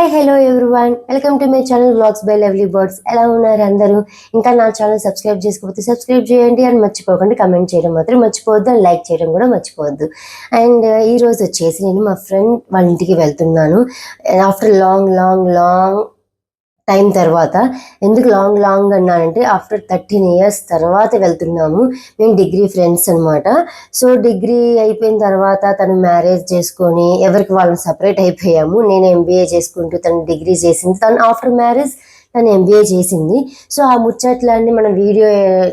Hi hello everyone welcome to my channel blogs by lovely birds ఎలా ఉన్నారు అందరూ? ఇంకా నా ఛానల్ సబ్స్క్రైబ్ చేసుకోకపోతే సబ్స్క్రైబ్ చేయండి అని మర్చిపోకండి. కమెంట్ చేయడం మాత్రం మర్చిపోవద్దు అండ్ లైక్ చేయడం కూడా మర్చిపోవద్దు. అండ్ uh, ఈరోజు వచ్చేసి నేను మా ఫ్రెండ్ వాళ్ళ ఇంటికి వెళ్తున్నాను. After long long long time తర్వాత ఎందుకు లాంగ్ లాంగ్ అన్నానంటే ఆఫ్టర్ థర్టీన్ ఇయర్స్ తర్వాత వెళ్తున్నాము. మేము డిగ్రీ ఫ్రెండ్స్ అనమాట సో డిగ్రీ అయిపోయిన తర్వాత తను మ్యారేజ్ చేసుకొని ఎవరికి వాళ్ళని సపరేట్ అయిపోయాము. నేను ఎంబీఏ చేసుకుంటూ తను డిగ్రీ చేసింది. తను ఆఫ్టర్ మ్యారేజ్ తను ఎంబీఏ చేసింది. సో ఆ ముచ్చట్లన్నీ మనం వీడియో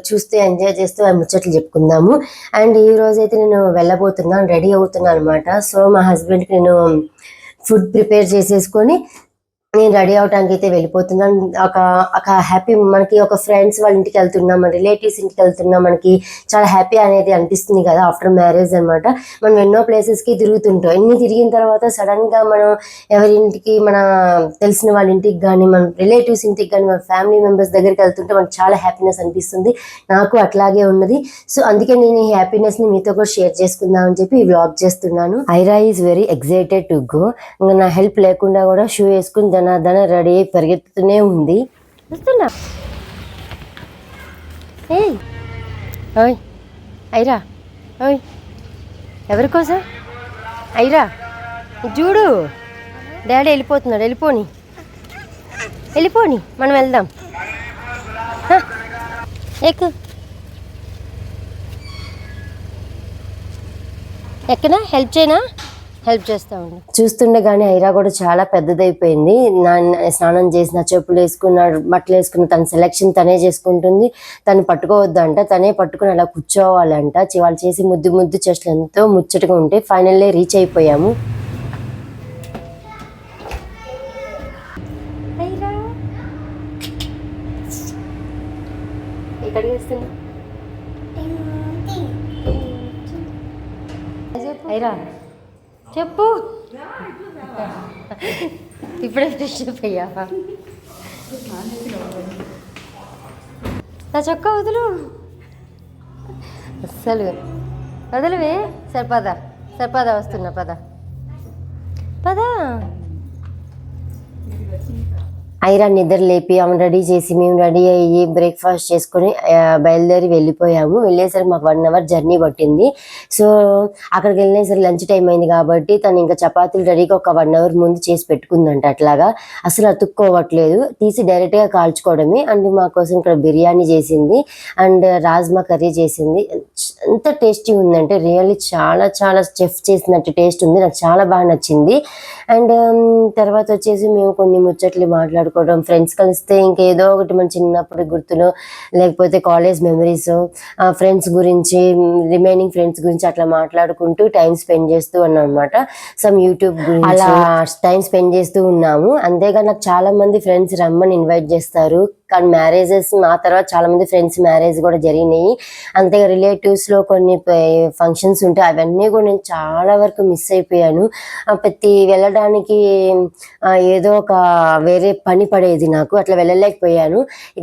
చూస్తే ఎంజాయ్ చేస్తూ ఆ ముచ్చట్లు చెప్పుకుందాము. అండ్ ఈ రోజైతే నేను వెళ్ళబోతున్నాను రెడీ అవుతున్నాను అనమాట సో మా హస్బెండ్కి నేను ఫుడ్ ప్రిపేర్ చేసేసుకొని నేను రెడీ అవడానికి అయితే వెళ్ళిపోతున్నాను. ఒక ఒక హ్యాపీ మనకి ఒక ఫ్రెండ్స్ వాళ్ళ ఇంటికి వెళ్తున్నాం మన రిలేటివ్స్ ఇంటికి వెళ్తున్నాం మనకి చాలా హ్యాపీ అనేది అనిపిస్తుంది కదా ఆఫ్టర్ మ్యారేజ్ అనమాట మనం ఎన్నో ప్లేసెస్కి కి తిరుగుతుంటాం. ఎన్ని తిరిగిన తర్వాత సడన్గా మనం ఎవరి ఇంటికి మన తెలిసిన వాళ్ళ ఇంటికి కానీ మన రిలేటివ్స్ ఇంటికి కానీ మన ఫ్యామిలీ మెంబర్స్ దగ్గరికి వెళ్తుంటే మనకు చాలా హ్యాపీనెస్ అనిపిస్తుంది. నాకు అట్లాగే ఉన్నది. సో అందుకే నేను ఈ హ్యాపీనెస్ని మీతో కూడా షేర్ చేసుకుందాం అని చెప్పి ఈ వ్లాగ్ చేస్తున్నాను. Aira is very excited to go. ఇంకా నా హెల్ప్ లేకుండా కూడా షూ వేసుకుని దాని దన రెడీ అయి పరిగెత్తుతూనే ఉంది. వస్తున్నా. ఏయ్. ఓయ్. ఐరా. ఓయ్. ఎవరి కోసం? ఐరా. చూడు. డాడీ వెళ్ళిపోతున్నాడు. వెళ్ళిపోని. వెళ్ళిపోని. మనం వెళ్దాం. ఎక్కు. ఎక్కనా? హెల్ప్ చేయనా? హెల్ప్ చేస్తా ఉండు చూస్తుండగానే ఐరా కూడా చాలా పెద్దదైపోయింది. నా స్నానం చేసిన చెప్పులు వేసుకున్న బట్టలు వేసుకున్న తన సెలెక్షన్ తనే చేసుకుంటుంది. తను పట్టుకోవద్దంట తనే పట్టుకుని అలా కూర్చోవాలంట. వాళ్ళు చేసి ముద్దు ముద్దు చెట్లు ఎంతో ముచ్చటగా ఉంటే ఫైనల్లీ రీచ్ అయిపోయాము. ఐరా. ఎక్కడికి వస్తున్నా ఐరా. చెప్పు. ఇప్పుడే ఫ్రెష్ అప్ అయ్యావా నా చొక్క వదులు. అస్సలు. వదలవే. సరిపదా సరిపదా వస్తున్నా పద. పద. ఐరన్ నిద్ర లేపి ఆమె రెడీ చేసి మేము రెడీ అయ్యి బ్రేక్ఫాస్ట్ చేసుకొని బయలుదేరి వెళ్ళిపోయాము. వెళ్ళేసరికి మాకు వన్ అవర్ జర్నీ పట్టింది. సో అక్కడికి వెళ్ళేసరికి లంచ్ టైం అయింది కాబట్టి తను ఇంకా చపాతీలు రెడీగా ఒక వన్ అవర్ ముందు చేసి పెట్టుకుందంట అట్లాగా. అసలు అతుక్కోవట్లేదు. తీసి డైరెక్ట్గా కాల్చుకోవడమే. అండ్ మా కోసం ఇక్కడ బిర్యానీ చేసింది. అండ్ రాజ్మా కర్రీ చేసింది. ఎంత టేస్టీ ఉందంటే రియల్లీ చాలా చాలా చెఫ్ చేసినట్టు టేస్ట్ ఉంది. నాకు చాలా బాగా నచ్చింది. అండ్ తర్వాత వచ్చేసి మేము కొన్ని ముచ్చట్లు మాట్లాడుకోవడం ఫ్రెండ్స్ కలిస్తే ఇంకేదో ఒకటి మన చిన్నప్పుడు గుర్తులు లేకపోతే కాలేజ్ మెమరీస్ ఫ్రెండ్స్ గురించి రిమైనింగ్ ఫ్రెండ్స్ గురించి అట్లా మాట్లాడుకుంటూ టైం స్పెండ్ చేస్తూ ఉన్నాం అనమాట సమ్ యూట్యూబ్ గురించి అలా టైం స్పెండ్ చేస్తూ ఉన్నాము. అంతేగా నాకు చాలా మంది ఫ్రెండ్స్ రమ్మని ఇన్వైట్ చేస్తారు. కానీ మ్యారేజెస్ నా తర్వాత చాలా మంది ఫ్రెండ్స్ మ్యారేజ్ కూడా జరిగినాయి. అంతేగా రిలేటివ్స్లో కొన్ని ఫంక్షన్స్ ఉంటాయి అవన్నీ కూడా నేను చాలా వరకు మిస్ అయిపోయాను. ప్రతి వెళ్ళడానికి ఏదో ఒక వేరే పని పడేది నాకు అట్లా వెళ్ళలేకపోయాను.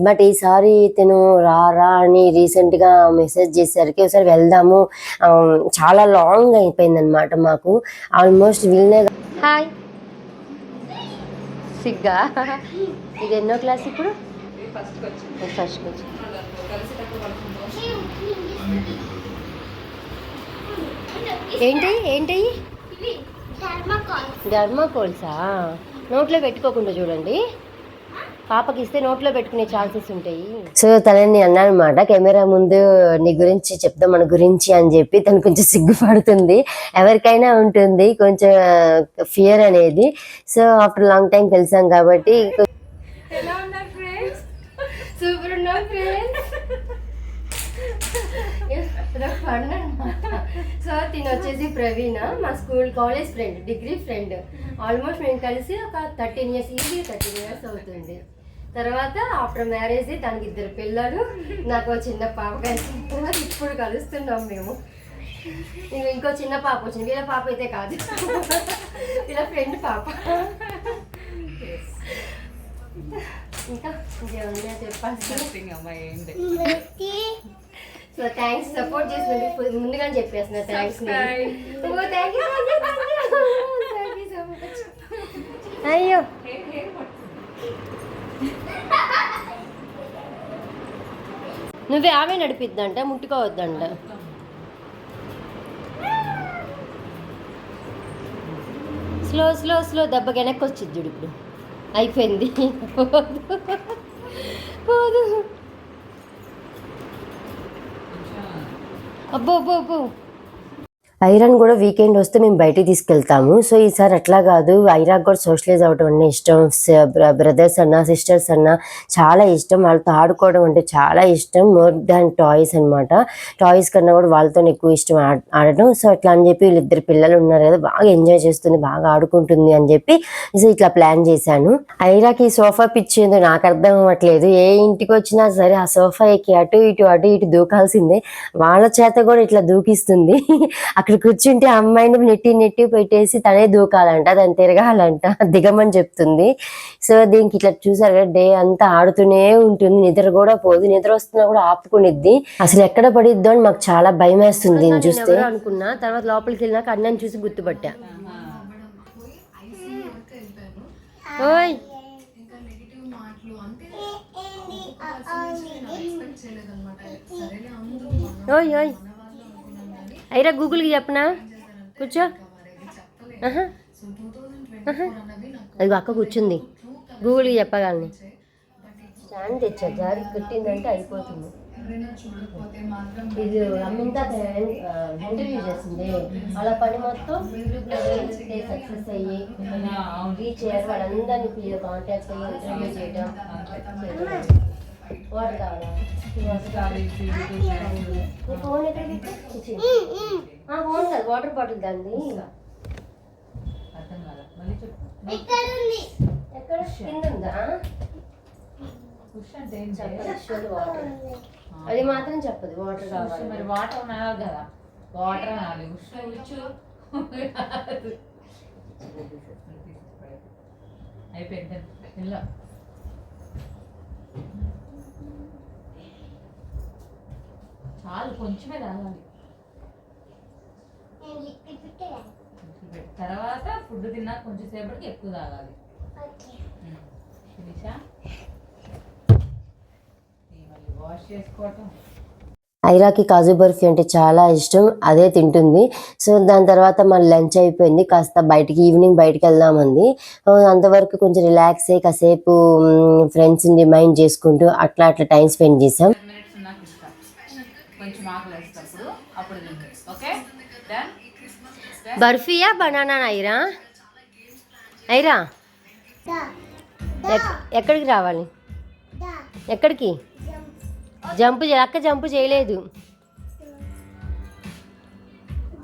బట్ ఈసారి తను రారా అని రీసెంట్గా మెసేజ్ చేసరికి ఒకసారి వెళ్దాము. చాలా లాంగ్ అయిపోయింది అనమాట మాకు. ఆల్మోస్ట్ వీళ్ళనే హాయ్ సిగ్గా? ఇది ఎన్నో క్లాస్ ఇప్పుడు? ఫస్ట్ వచ్చి ఏంటి? ఏంటి? ధర్మాకోల్సా. నోట్లో పెట్టుకోకుండా చూడండి. పాపకి ఇస్తే నోట్లో పెట్టుకునే ఛాన్సెస్ ఉంటాయి. సో తనని అన్నాను అనమాట కెమెరా ముందు నీ గురించి చెప్దాం మన గురించి అని చెప్పి తను కొంచెం సిగ్గుపడుతుంది. ఎవరికైనా ఉంటుంది కొంచెం ఫియర్ అనేది. సో ఆఫ్టర్ లాంగ్ టైం కలిసాం కాబట్టి సూపర్ ఉన్నాం ఫ్రెండ్స్ సో తిను వచ్చేసి ప్రవీణ మా school college friend degree friend. Almost మేము కలిసి ఒక thirteen years easy thirteen years అవుతుంది. తర్వాత ఆఫ్టర్ మ్యారేజ్ తనకి ఇద్దరు పిల్లలు నాకు చిన్న పాప కలిసి ఇప్పుడు కలుస్తున్నాం మేము. ఇంకో చిన్న పాప వచ్చింది. వీళ్ళ పాప అయితే కాదు. వీళ్ళ ఫ్రెండ్ పాప. ఇంకా ఇంకేమన్నా చెప్పాల్సి సో థ్యాంక్స్ సపోర్ట్ చేసినందుకు ముందుగానే చెప్పేస్తున్నా థ్యాంక్స్ అయ్యో. నువ్వే ఆమె నడిపిద్దంట ముట్టుకోవద్దంట. స్లో స్లో స్లో దెబ్బకి వెనక్కి వచ్చింది చూడు ఇప్పుడు. అయిపోయింది. పోదు. పోదు అబ్బో అబ్బో అబ్బో. ఐరన్ కూడా వీకెండ్ వస్తే మేము బయటికి తీసుకెళ్తాము. సో ఈసారి అట్లా కాదు. ఐరాక్ కూడా సోషలైజ్ అవ్వడం అంటే ఇష్టం. బ్రదర్స్ అన్న సిస్టర్స్ అన్న చాలా ఇష్టం. వాళ్ళతో ఆడుకోవడం అంటే చాలా ఇష్టం. మోర్ దాన్ టాయ్స్ అన్నమాట. టాయ్స్ కన్నా కూడా వాళ్ళతో ఎక్కువ ఇష్టం ఆడటం. ఆడడం సో అట్లా అని చెప్పి వీళ్ళిద్దరు పిల్లలు ఉన్నారు కదా బాగా ఎంజాయ్ చేస్తుంది బాగా ఆడుకుంటుంది అని చెప్పి సో ఇట్లా ప్లాన్ చేశాను. ఐరాకి ఈ సోఫా పిచ్చిందో నాకు అర్థం అవ్వట్లేదు. ఏ ఇంటికి వచ్చినా సరే ఆ సోఫా ఎక్కి అటు ఇటు అటు ఇటు దూకాల్సిందే. వాళ్ళ చేత కూడా ఇట్లా దూకిస్తుంది. అక్కడ కూర్చుంటే అమ్మాయిని నెట్టి నెట్టి పెట్టేసి తనే దూకాలంట దాన్ని తిరగాలంట దిగమని చెప్తుంది. సో దీనికి ఇట్లా చూసారు కదా డే అంతా ఆడుతూనే ఉంటుంది. నిద్ర కూడా పోదు. నిద్ర వస్తున్నా కూడా ఆపుకునిద్ది. అసలు ఎక్కడ పడిద్దో అని మాకు చాలా భయం వేస్తుంది చూస్తే. అనుకున్నా తర్వాత లోపలికి వెళ్ళినాక అన్నం చూసి గుర్తుపట్టా. ఓయ్! ఓయ్ ఓయ్! అయిరా గూగుల్కి చెప్పనా? కూర్చో. ఆహా. అదిగో అక్క కూర్చుంది. గూగుల్కి చెప్పగలని స్టాండ్ తెచ్చా? జారి పెట్టిందంటే అయిపోతుంది. ఇది అమ్మింతా ఇంటర్వ్యూ చేసింది వాళ్ళ పని మొత్తం యూట్యూబ్లో సక్సెస్ అయ్యి రీచ్ అయ్యారు. వాళ్ళందరినీ కాంటాక్ట్ అయ్యి ఇంటర్వ్యూ చేయడం వాటర్ కావాలా ఫోన్ ఎక్కడ ఫోన్ కాదు వాటర్ బాటిల్ దాన్ని ఎక్కడ కింద ఉందా వాటర్ అది మాత్రం చెప్పదు వాటర్ కావాలి మరి వాటర్ కదా వాటర్ అనాలి ఉష్ ఉచ్చు అయిపోయింది చాలు కొంచెమే తాగాలి. తర్వాత ఫుడ్ తిన్నా కొంచెం సేపటికి ఎక్కువ తాగాలి. వాష్ చేసుకోవటం. ఐరాకి కాజు బర్ఫీ అంటే చాలా ఇష్టం అదే తింటుంది. సో దాని తర్వాత మన లంచ్ అయిపోయింది కాస్త బయటికి ఈవినింగ్ బయటికి వెళ్దామంది. సో అంతవరకు కొంచెం రిలాక్స్ అయ్యి కాసేపు ఫ్రెండ్స్ని మైండ్ చేసుకుంటూ అట్లా అట్లా టైం స్పెండ్ చేసాం బర్ఫీయా బనానా ఐరా ఐరా ఎక్- ఎక్కడికి రావాలి? ఎక్కడికి? జంప్ అక్క జంప్ చేయలేదు.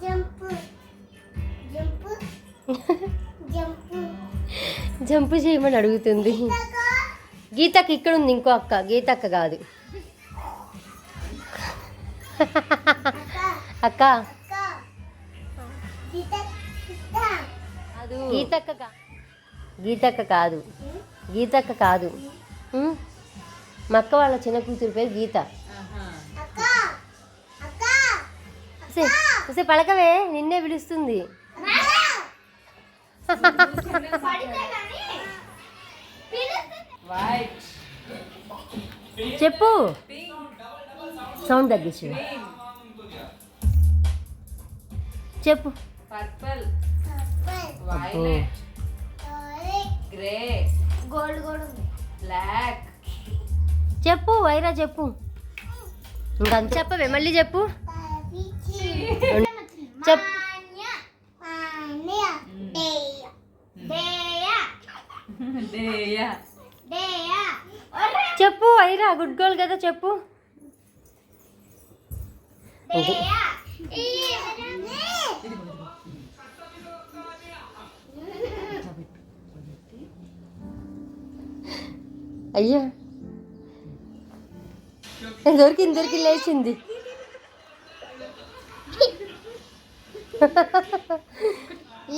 జంప్. చేయమని అడుగుతుంది. గీతక్క. ఇక్కడ ఉంది ఇంకో అక్క. గీతక్క కాదు. అక్క. గీతక్క. కాదు. గీతక్క కాదు? మా అక్క వాళ్ళ చిన్న కూతురు పేరు గీత. సే పలకవే నిన్నే పిలుస్తుంది. చెప్పు. సౌండ్ తగ్గించు. చెప్పు. పర్పుల్. వైలెట్. గ్రే. గోల్డ్ ఉంది. బ్లాక్. చెప్పు వైరా చెప్పు. ఇంకా అంత. చెప్పవే మళ్ళీ చెప్పు. చెప్. దేయా. చెప్పు వైరా గుడ్ గర్ల్ కదా చెప్పు. అయ్యా. దొరికి దొరికి లేచింది?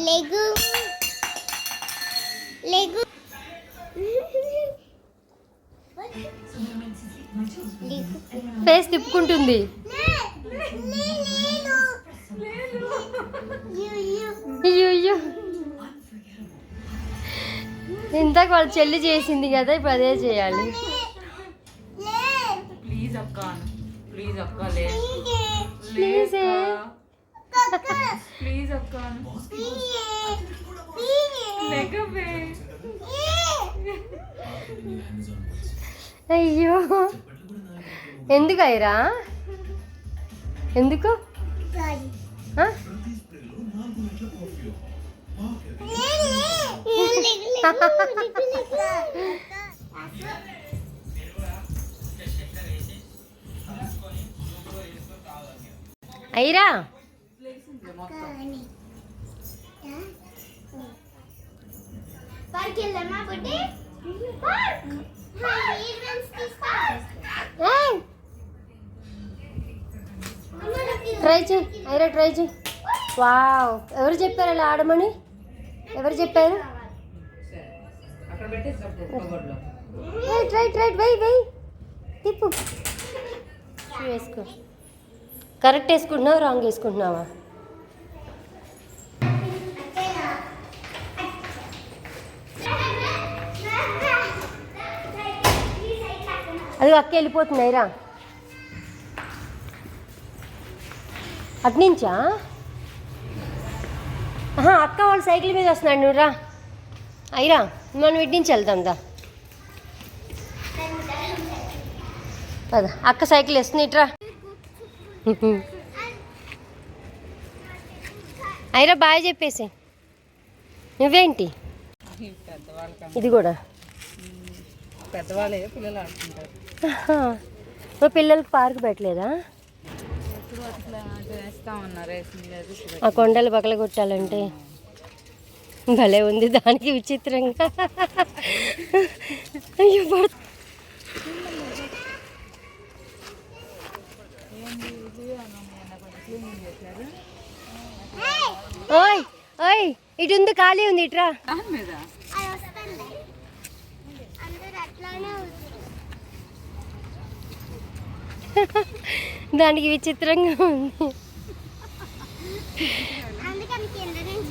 లెగు. లెగు. ఫేస్ తిప్పుకుంటుంది. ఇందాక వాళ్ళ చెల్లి చేసింది కదా ఇప్పుడు అదే చేయాలి. ప్లీజ్ అక్క ప్లీజ్ అక్క లే ప్లీజ్. ప్లీజ్ అక్క. అయ్యో. ఎందుకు అయ్యరా? ఎందుకు? ఆ? అయ్యరా ట్రై చేయి. అయ్యరా ట్రై చేయి. వావ్. ఎవరు చెప్పారు అలా ఆడమని? ఎవరు చెప్పారు? రైట్ రైట్ రైట్ వెయ్ వెయ్ తిప్పు. షూ వేసుకో. కరెక్ట్ వేసుకుంటున్నావా రాంగ్ వేసుకుంటున్నావా? అది అక్క వెళ్ళిపోతుంది అయిరా అట్నుంచా అక్క వాళ్ళు సైకిల్ మీద వస్తున్నాడు నువ్వు రా. అయిరా మనం ఇటు నుంచి వెళ్దాం దా. పద. అక్క సైకిల్ వేస్తుంది ఇట్రా. అయిరా బాయ్ చెప్పేసి. నువ్వేంటి? ఇది కూడా. పెద్దవాళ్ళే పిల్లలు ఆడుకుంటారు. పిల్లలకి పార్క్ పెట్టలేదా? ఆ కొండలు పగల కొట్టాలంటే భలే ఉంది దానికి విచిత్రంగా. అయ్యో పడు- ఓయ్ ఓయ్ ఇటు ఉంది ఖాళీ ఉంది ఇట్రా. దానికి విచిత్రంగా ఉంది అందుకని కింద నుంచి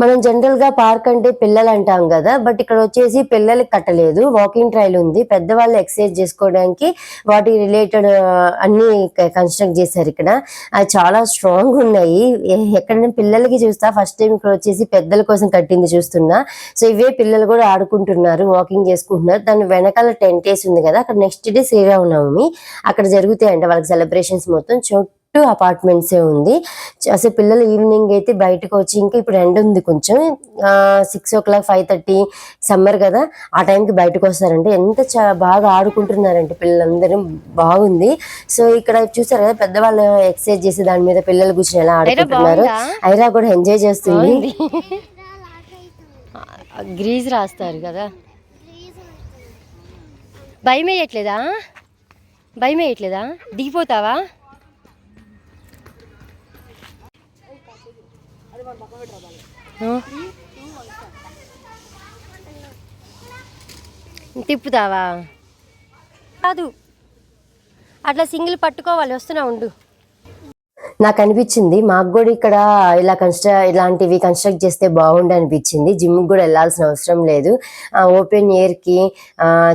మనం జనరల్గా పార్క్ అంటే పిల్లలు అంటాం కదా బట్ ఇక్కడ వచ్చేసి పిల్లలకి కట్టలేదు. వాకింగ్ ట్రైల్ ఉంది. పెద్దవాళ్ళు ఎక్సర్సైజ్ చేసుకోవడానికి వాటి రిలేటెడ్ అన్ని కన్స్ట్రక్ట్ చేశారు ఇక్కడ. అది చాలా స్ట్రాంగ్ ఉన్నాయి. ఎక్కడైనా పిల్లలకి చూస్తా ఫస్ట్ టైం ఇక్కడ వచ్చేసి పెద్దల కోసం కట్టింది చూస్తున్నా. సో ఇవే పిల్లలు కూడా ఆడుకుంటున్నారు వాకింగ్ చేసుకుంటున్నారు. దాని వెనకాల టెంట్ వేసి ఉంది కదా అక్కడ నెక్స్ట్ డే శ్రీరామనవమి. అక్కడ జరుగుతాయంట వాళ్ళకి సెలబ్రేషన్స్ మొత్తం. చుట్టూ అపార్ట్మెంట్స్ ఉంది. అసలు పిల్లలు ఈవినింగ్ అయితే బయటకు వచ్చి ఇంకా ఇప్పుడు ఎండ ఉంది కొంచెం. Six o'clock five thirty summer కదా ఆ టైంకి బయటకు వస్తారంటే ఎంత బాగా ఆడుకుంటున్నారంటే పిల్లలందరూ. బాగుంది. సో ఇక్కడ చూసారు కదా పెద్దవాళ్ళు ఎక్సర్సైజ్ చేసి దాని మీద పిల్లలు కూర్చొని ఎలా ఆడుకుంటున్నారు. ఐరా కూడా ఎంజాయ్ చేస్తుంది. గ్రీజ్ రాస్తారు కదా. భయం వేయట్లేదా భయం వేయట్లేదా దిగిపోతావా? తిప్పుతావా? కాదు. అట్లా సింగిల్ పట్టుకోవాలి వస్తున్నా ఉండు. నాకు అనిపించింది మాకు కూడా ఇక్కడ ఇలా కన్స్ట్ర ఇలాంటివి కన్స్ట్రక్ట్ చేస్తే బాగుండు అనిపించింది. జిమ్ కూడా వెళ్ళాల్సిన అవసరం లేదు. ఓపెన్ ఎయిర్కి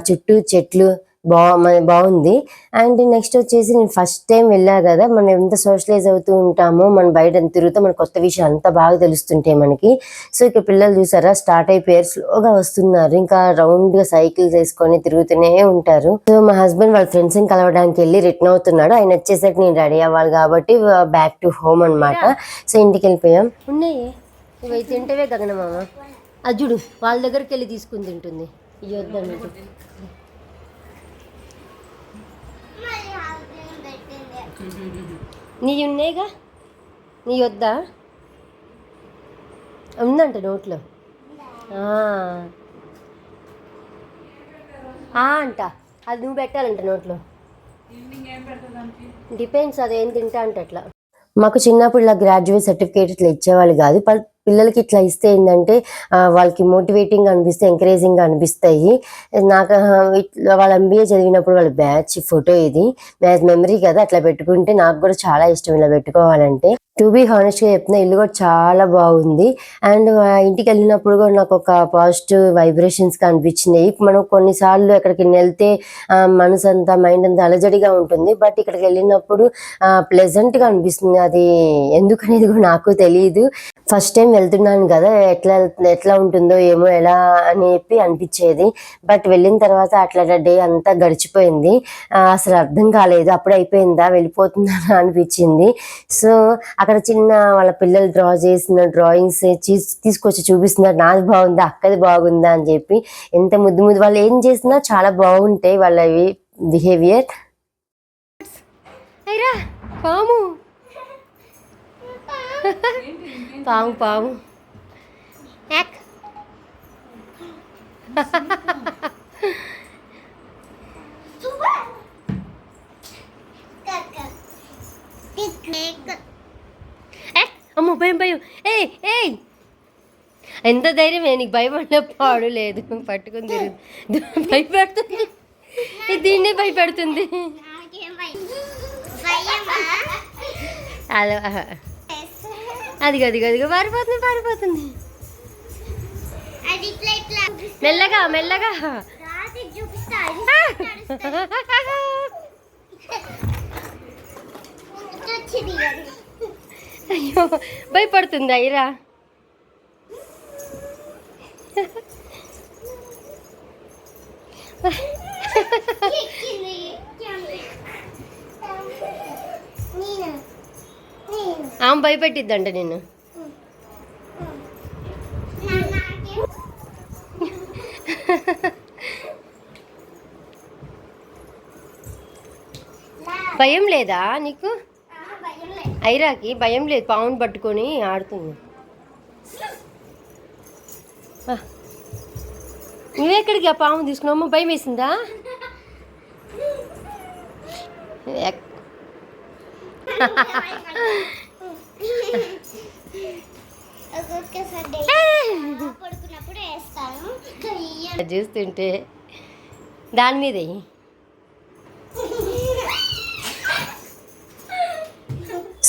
చుట్టూ చెట్లు బా మ- బాగుంది. అండ్ నెక్స్ట్ వచ్చేసి నేను ఫస్ట్ టైం వెళ్ళా కదా మనం ఎంత సోషలైజ్ అవుతూ ఉంటామో మనం బయట ఎంత తిరుగుతాం మన కొత్త విషయం అంత బాగా తెలుస్తుంటాయి మనకి. సో ఇక్కడ పిల్లలు చూసారా స్టార్ట్ అయిపోయారు స్లోగా వస్తున్నారు. ఇంకా రౌండ్గా సైకిల్ చేసుకొని తిరుగుతూనే ఉంటారు. సో మా హస్బెండ్ వాళ్ళ ఫ్రెండ్స్ కలవడానికి వెళ్ళి రిటర్న్ అవుతున్నాడు. ఆయన వచ్చేసరికి నేను రెడీ అవ్వాలి కాబట్టి బ్యాక్ టు హోమ్ అన్నమాట. సో ఇంటికి వెళ్ళిపోయాం. ఉన్నాయి. ఇవి తింటవే గగనమామ అది చూడు వాళ్ళ దగ్గరికి వెళ్ళి తీసుకుని తింటుంది. ఇవి వద్దండి మరి హాస్యం పెట్టింది నీ ఉన్నాయిగా? నీ వద్దా? ఉందంట నోట్లో. అంట. అది నువ్వు పెట్టాలంట నోట్లో. ఏం డిపెండ్స్ అదేం తింటా అంటే అట్లా. మాకు చిన్నప్పుడు ఇలా గ్రాడ్యుయేట్ సర్టిఫికేట్ ఇట్లా ఇచ్చేవాళ్ళు కాదు. పిల్లలకి ఇట్లా ఇస్తే ఏంటంటే వాళ్ళకి మోటివేటింగ్ అనిపిస్తే ఎంకరేజింగ్ అనిపిస్తాయి. నాకు ఇట్లా వాళ్ళ ఎంబీఏ చదివినప్పుడు వాళ్ళ బ్యాచ్ ఫోటో ఇది. బ్యాచ్ మెమరీ కదా అట్లా పెట్టుకుంటే నాకు కూడా చాలా ఇష్టం ఇలా పెట్టుకోవాలంటే. టు బీ హానెస్ట్గా చెప్తున్నా ఇల్లు కూడా చాలా బాగుంది. అండ్ ఇంటికి వెళ్ళినప్పుడు కూడా నాకు ఒక పాజిటివ్ వైబ్రేషన్స్ కనిపించినాయి. మనం కొన్నిసార్లు ఎక్కడికి వెళ్తే మనసు అంతా మైండ్ అంతా అలజడిగా ఉంటుంది. బట్ ఇక్కడికి వెళ్ళినప్పుడు ప్లెజెంట్గా అనిపిస్తుంది. అది ఎందుకనేది కూడా నాకు తెలియదు ఫస్ట్ టైం వెళ్తున్నాను కదా ఎట్లా ఎట్లా ఉంటుందో ఏమో ఎలా అని చెప్పి అనిపించేది. బట్ వెళ్ళిన తర్వాత అట్లా డే అంతా గడిచిపోయింది. అసలు అర్థం కాలేదు. అప్పుడే అయిపోయిందా వెళ్ళిపోతుందా అనిపించింది. సో అక్కడ చిన్న వాళ్ళ పిల్లలు డ్రా చేసిన డ్రాయింగ్స్ తీసుకొచ్చి చూపిస్తున్నారు. నాది బాగుందా? అక్కది బాగుందా? అని చెప్పి ఎంత ముద్దు ముద్దు వాళ్ళు ఏం చేసినా చాలా బాగుంటాయి వాళ్ళ బిహేవియర్ పాము. పాము పాము. యాక్. యాక్. అమ్మో భయం భయం. ఏయ్ ఏయ్. ఎంత ధైర్యం నీకు భయపడిన పాడు లేదు. పట్టుకుని తిరుగు. భయపెడుతుంది. దీన్నే భయపెడుతుంది? అలా అదిగో అదిగో అదిగో పారిపోతుంది పారిపోతుంది అది మెల్లగా మెల్లగా. చూపిస్తా అది అది. అయ్యో భయపడుతుంది? అయ్యరా ఆమె భయపెట్టిద్దంట నిన్ను. భయం లేదా నీకు? ఐరాకి భయం లేదు పావును పట్టుకొని ఆడుతుంది. నువ్వెక్కడికి ఆ పాము తీసుకున్నావు? భయం వేసిందా? చూస్తుంటే దాని మీద.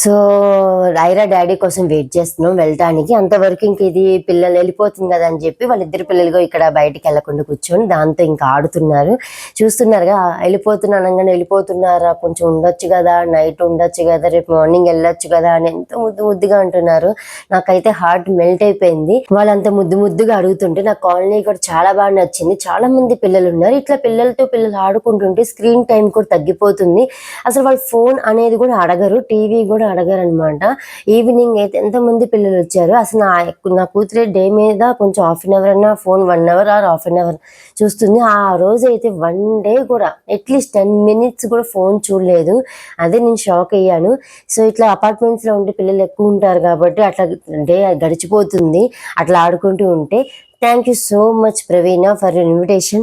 సో ఐరా డాడీ కోసం వెయిట్ చేస్తున్నాం వెళ్ళటానికి అంతవరకు ఇంక ఇది పిల్లలు వెళ్ళిపోతుంది కదా అని చెప్పి వాళ్ళిద్దరు పిల్లలుగా ఇక్కడ బయటికి వెళ్ళకుండా కూర్చొని దాంతో ఇంకా ఆడుతున్నారు. చూస్తున్నారుగా వెళ్ళిపోతున్నాను అనగానే వెళ్ళిపోతున్నారా? కొంచెం ఉండొచ్చు కదా నైట్ ఉండొచ్చు కదా రేపు మార్నింగ్ వెళ్ళొచ్చు కదా అని ఎంతో ముద్దు ముద్దుగా అంటున్నారు. నాకైతే హార్ట్ మెల్ట్ అయిపోయింది. వాళ్ళంత ముద్దు ముద్దుగా అడుగుతుంటే నా కాలనీ కూడా చాలా బాగా నచ్చింది. చాలా మంది పిల్లలు ఉన్నారు. ఇట్లా పిల్లలతో పిల్లలు ఆడుకుంటుంటే స్క్రీన్ టైం కూడా తగ్గిపోతుంది. అసలు వాళ్ళు ఫోన్ అనేది కూడా అడగరు. టీవీ కూడా అడగారనమాట. అనమాట ఈవినింగ్ అయితే ఎంతమంది పిల్లలు వచ్చారు? అసలు నా నా కూతురే డే మీద కొంచెం హాఫ్ అన్ అవర్ అయినా phone one hour or half an hour చూస్తుంది. ఆ రోజు అయితే వన్ డే కూడా అట్లీస్ట్ టెన్ మినిట్స్ కూడా ఫోన్ చూడలేదు. అదే నేను షాక్ అయ్యాను. సో ఇట్లా అపార్ట్మెంట్స్లో ఉండే పిల్లలు ఎక్కువ ఉంటారు కాబట్టి అట్లా డే గడిచిపోతుంది. అట్లా ఆడుకుంటూ ఉంటే. Thank you so much Praveena for invitation